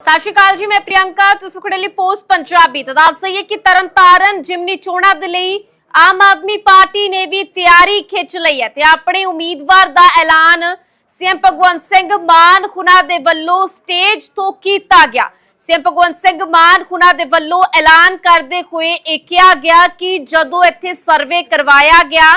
ਸਤਿ ਸ਼੍ਰੀ ਅਕਾਲ ਜੀ, ਮੈਂ ਪ੍ਰਿਯੰਕਾ। ਤੁਸੀਂ ਖੜੇ ਲਈ ਪੋਸਟ ਪੰਜਾਬੀ ਤਾਂ ਦੱਸ ਦਈਏ ਕਿ ਤਰਨਤਾਰਨ ਜਿਮਨੀ ਚੋਣਾਂ ਦੇ ਲਈ ਆਮ ਆਦਮੀ ਪਾਰਟੀ ਨੇ ਵੀ ਤਿਆਰੀ ਖਿੱਚ ਲਈ ਹੈ ਤੇ ਆਪਣੇ ਉਮੀਦਵਾਰ ਦਾ ਐਲਾਨ ਸੀਐਮ ਭਗਵੰਤ ਸਿੰਘ ਮਾਨ ਹੁਣਾਂ ਦੇ ਵੱਲੋਂ ਸਟੇਜ ਤੋਂ ਕੀਤਾ ਗਿਆ। ਸੀਐਮ ਭਗਵੰਤ ਸਿੰਘ ਮਾਨ ਹੁਣਾਂ ਦੇ ਵੱਲੋਂ ਐਲਾਨ ਕਰਦੇ ਹੋਏ ਇਹ ਕਿਹਾ ਗਿਆ ਕਿ ਜਦੋਂ ਇੱਥੇ ਸਰਵੇ ਕਰਵਾਇਆ ਗਿਆ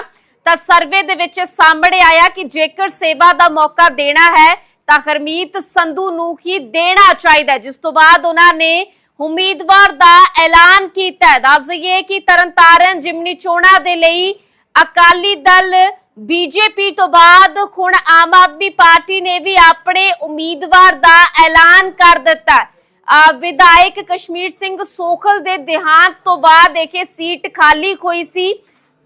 ਤਾਂ ਸਰਵੇ ਦੇ ਵਿੱਚ ਸਾਹਮਣੇ ਆਇਆ ਕਿ ਜੇਕਰ ਸੇਵਾ ਦਾ ਮੌਕਾ ਦੇਣਾ ਹੈ ਤਾਂ ਹਰਮੀਤ ਸੰਧੂ ਨੂੰ ਹੀ ਦੇਣਾ ਚਾਹੀਦਾ ਜਿਸ ਤੋਂ ਬਾਅਦ ਉਹਨਾਂ ਨੇ ਉਮੀਦਵਾਰ ਦਾ ਐਲਾਨ ਕੀਤਾ ਦੱਸ ਦਈਏ ਕਿ ਤਰਨਤਾਰਨ ਜਿਮਨੀ ਚੋਣਾਂ ਦੇ ਲਈ ਅਕਾਲੀ ਦਲ ਬੀਜੇਪੀ ਤੋਂ ਬਾਅਦ ਹੁਣ ਆਮ ਆਦਮੀ ਪਾਰਟੀ ਨੇ ਵੀ ਆਪਣੇ ਉਮੀਦਵਾਰ ਦਾ ਐਲਾਨ ਕਰ ਦਿੱਤਾ ਅਹ ਵਿਧਾਇਕ ਕਸ਼ਮੀਰ ਸਿੰਘ ਸੋਖਲ ਦੇ ਦੇਹਾਂਤ ਤੋਂ ਬਾਅਦ ਦੇਖੇ ਸੀਟ ਖਾਲੀ ਹੋਈ ਸੀ।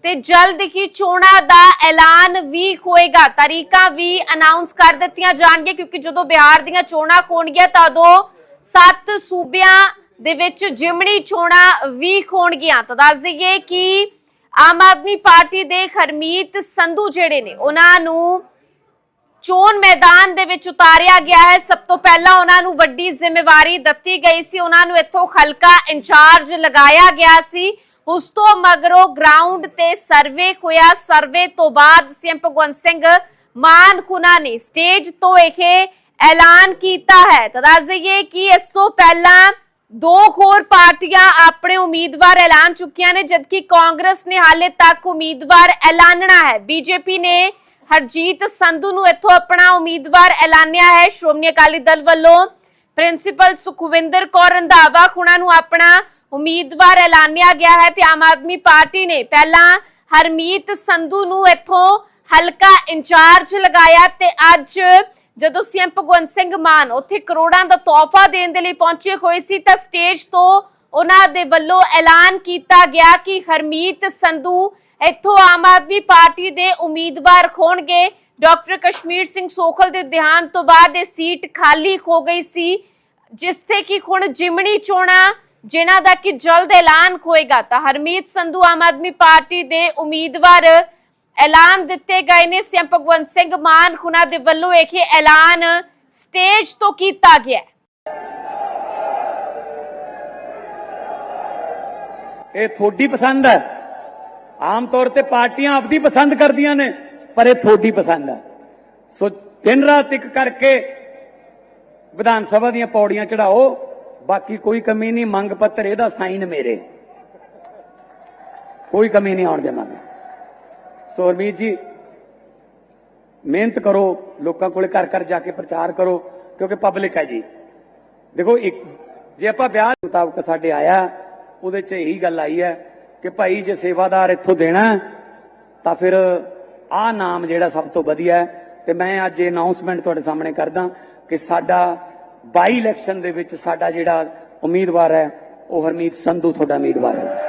ਤੇ ਜਲਦ ਹੀ ਚੋਣਾਂ ਦਾ ਐਲਾਨ ਵੀ ਹੋਏਗਾ। ਤਾਰੀਖਾਂ ਵੀ ਅਨਾਉਂਸ ਕਰ ਦਿੱਤੀਆਂ ਜਾਣਗੀਆਂ, ਕਿਉਂਕਿ ਜਦੋਂ ਬਿਹਾਰ ਦੀਆਂ ਚੋਣਾਂ ਹੋਣਗੀਆਂ ਤਾਂ ਉਦੋਂ ਸੱਤ ਸੂਬਿਆਂ ਦੇ ਵਿੱਚ ਜਿਮਣੀ ਚੋਣਾਂ ਵੀ ਹੋਣਗੀਆਂ। ਤਾਂ ਦੱਸ ਦਈਏ ਕਿ ਆਮ ਆਦਮੀ ਪਾਰਟੀ ਦੇ ਹਰਮੀਤ ਸੰਧੂ ਜਿਹੜੇ ਨੇ, ਉਹਨਾਂ ਨੂੰ ਚੋਣ ਮੈਦਾਨ ਦੇ ਵਿੱਚ ਉਤਾਰਿਆ ਗਿਆ ਹੈ। ਸਭ ਤੋਂ ਪਹਿਲਾਂ ਉਹਨਾਂ ਨੂੰ ਵੱਡੀ ਜ਼ਿੰਮੇਵਾਰੀ ਦਿੱਤੀ ਗਈ ਸੀ। ਉਹਨਾਂ ਨੂੰ ਇੱਥੋਂ ਹਲਕਾ ਇੰਚਾਰਜ ਲਗਾਇਆ ਗਿਆ ਸੀ। ਉਸ ਤੋਂ ਮਗਰੋਂ ਗਰਾਊਂਡ ਤੇ ਸਰਵੇ ਹੋਇਆ। ਸਰਵੇ ਤੋਂ ਬਾਅਦ ਸੀਐਮ ਭਗਵੰਤ ਸਿੰਘ ਮਾਨ ਖੁਨਾ ਨੇ ਸਟੇਜ ਤੋਂ ਇਹ ਐਲਾਨ ਕੀਤਾ ਹੈ। ਤਾਂ ਕਿ ਇਸ ਤੋਂ ਪਹਿਲਾਂ ਦੋ ਹੋਰ ਪਾਰਟੀਆਂ ਆਪਣੇ ਉਮੀਦਵਾਰ ਐਲਾਨ ਚੁੱਕੀਆਂ ਨੇ, ਜਦਕਿ ਕਾਂਗਰਸ ਨੇ ਹਾਲੇ ਤੱਕ ਉਮੀਦਵਾਰ ਐਲਾਨਣਾ ਹੈ। ਬੀਜੇਪੀ ਨੇ ਹਰਜੀਤ ਸੰਧੂ ਨੂੰ ਇੱਥੋਂ ਆਪਣਾ ਉਮੀਦਵਾਰ ਐਲਾਨਿਆ ਹੈ। ਸ਼੍ਰੋਮਣੀ ਅਕਾਲੀ ਦਲ ਵੱਲੋਂ ਪ੍ਰਿੰਸੀਪਲ ਸੁਖਵਿੰਦਰ ਕੌਰ ਰੰਧਾਵਾ ਖੁਣਾ ਨੂੰ ਆਪਣਾ ਉਮੀਦਵਾਰ ਐਲਾਨਿਆ ਗਿਆ ਹੈ ਤੇ ਆਮ ਆਦਮੀ ਪਾਰਟੀ ਨੇ ਪਹਿਲਾਂ ਹਰਮੀਤ ਸੰਧੂ ਨੂੰ ਇੱਥੋਂ ਹਲਕਾ ਇੰਚਾਰਜ ਲਗਾਇਆ ਤੇ ਅੱਜ ਜਦੋਂ ਸੀਐਮ ਭਗਵੰਤ ਸਿੰਘ ਮਾਨ ਉੱਥੇ ਕਰੋੜਾਂ ਦਾ ਤੋਹਫਾ ਦੇਣ ਦੇ ਲਈ ਪਹੁੰਚੇ ਹੋਏ ਸੀ ਤਾਂ ਸਟੇਜ ਤੋਂ ਉਹਨਾਂ ਦੇ ਵੱਲੋਂ ਐਲਾਨ ਕੀਤਾ ਗਿਆ ਕਿ ਹਰਮੀਤ ਸੰਧੂ ਇੱਥੋਂ ਆਮ ਆਦਮੀ ਪਾਰਟੀ ਦੇ ਉਮੀਦਵਾਰ ਹੋਣਗੇ। ਡਾਕਟਰ ਕਸ਼ਮੀਰ ਸਿੰਘ ਸੋਖਲ ਦੇ ਦੇਹਾਂਤ ਤੋਂ ਬਾਅਦ ਇਹ ਸੀਟ ਖਾਲੀ ਹੋ ਗਈ ਸੀ, ਜਿਸ ਤੇ ਕਿ ਹੁਣ ਜਿਮਣੀ ਚੋਣਾਂ ਜਿਨ੍ਹਾਂ ਦਾ ਕਿ ਜਲਦ ਐਲਾਨ ਹੋਏਗਾ ਤਾਂ ਹਰਮੀਤ ਸੰਧੂ ਆਮ ਆਦਮੀ ਪਾਰਟੀ ਦੇ ਉਮੀਦਵਾਰ ਐਲਾਨ ਦਿੱਤੇ ਗਏ ਨੇ। ਸੀਐਮ ਭਗਵੰਤ ਸਿੰਘ ਮਾਨ ਹੁਣਾਂ ਦੇ ਵੱਲੋਂ ਇਹ ਐਲਾਨ ਸਟੇਜ ਤੋਂ ਕੀਤਾ ਗਿਆ ਇਹ ਤੁਹਾਡੀ ਪਸੰਦ ਹੈ। ਆਮ ਤੌਰ ਤੇ ਪਾਰਟੀਆਂ ਆਪਦੀ ਪਸੰਦ ਕਰਦੀਆਂ ਨੇ, ਪਰ ਇਹ ਤੁਹਾਡੀ ਪਸੰਦ ਹੈ। ਸੋ ਦਿਨ ਰਾਤ ਇੱਕ ਕਰਕੇ ਵਿਧਾਨ ਸਭਾ ਦੀਆਂ ਪੌੜੀਆਂ ਚੜਾਓ। ਬਾਕੀ ਕੋਈ ਕਮੀ ਨਹੀਂ, ਮੰਗ ਪੱਤਰ ਇਹਦਾ ਸਾਈਨ ਮੇਰੇ। ਕੋਈ ਕਮੀ ਨਹੀਂ ਆਉਣ ਦੇਵਾਂਗੇ। ਸੋ ਹਰਮੀਤ ਜੀ, ਮਿਹਨਤ ਕਰੋ, ਲੋਕਾਂ ਕੋਲੇ ਘਰ ਘਰ ਜਾ ਕੇ ਪ੍ਰਚਾਰ ਕਰੋ, ਕਿਉਂਕਿ ਪਬਲਿਕ ਹੈ ਜੀ। ਦੇਖੋ, ਇੱਕ ਜੇ ਆਪਾਂ ਵਿਆਹ ਮੁਤਾਬਕ ਸਾਡੇ ਆਇਆ, ਉਹਦੇ 'ਚ ਇਹੀ ਗੱਲ ਆਈ ਹੈ ਕਿ ਭਾਈ ਜੇ ਸੇਵਾਦਾਰ ਇੱਥੋਂ ਦੇਣਾ, ਤਾਂ ਫਿਰ ਆਹ ਨਾਮ ਜਿਹੜਾ ਸਭ ਤੋਂ ਵਧੀਆ ਹੈ, ਤੇ ਮੈਂ ਅੱਜ ਇਹ ਅਨਾਉਂਸਮੈਂਟ ਤੁਹਾਡੇ ਸਾਹਮਣੇ ਕਰਦਾ ਕਿ ਸਾਡਾ ਬਾਈ ਇਲੈਕਸ਼ਨ ਦੇ ਵਿੱਚ ਸਾਡਾ ਜਿਹੜਾ ਉਮੀਦਵਾਰ ਹੈ ਉਹ ਹਰਮੀਤ ਸੰਧੂ ਤੁਹਾਡਾ ਉਮੀਦਵਾਰ ਹੈ।